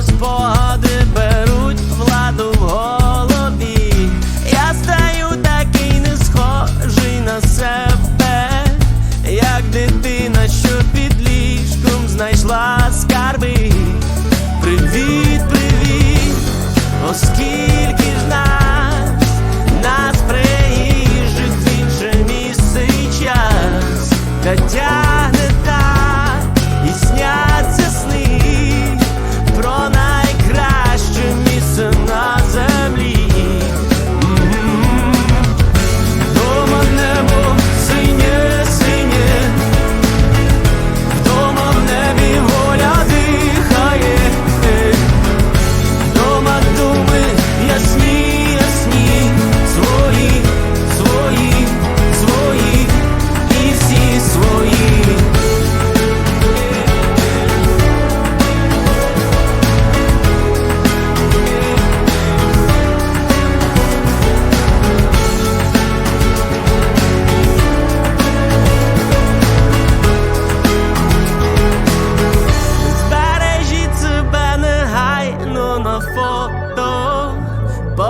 was born.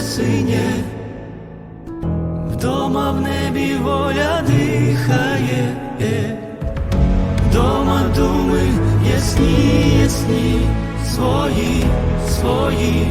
синє, вдома в небі воля дихає, вдома думи ясні, ясні, свої, свої.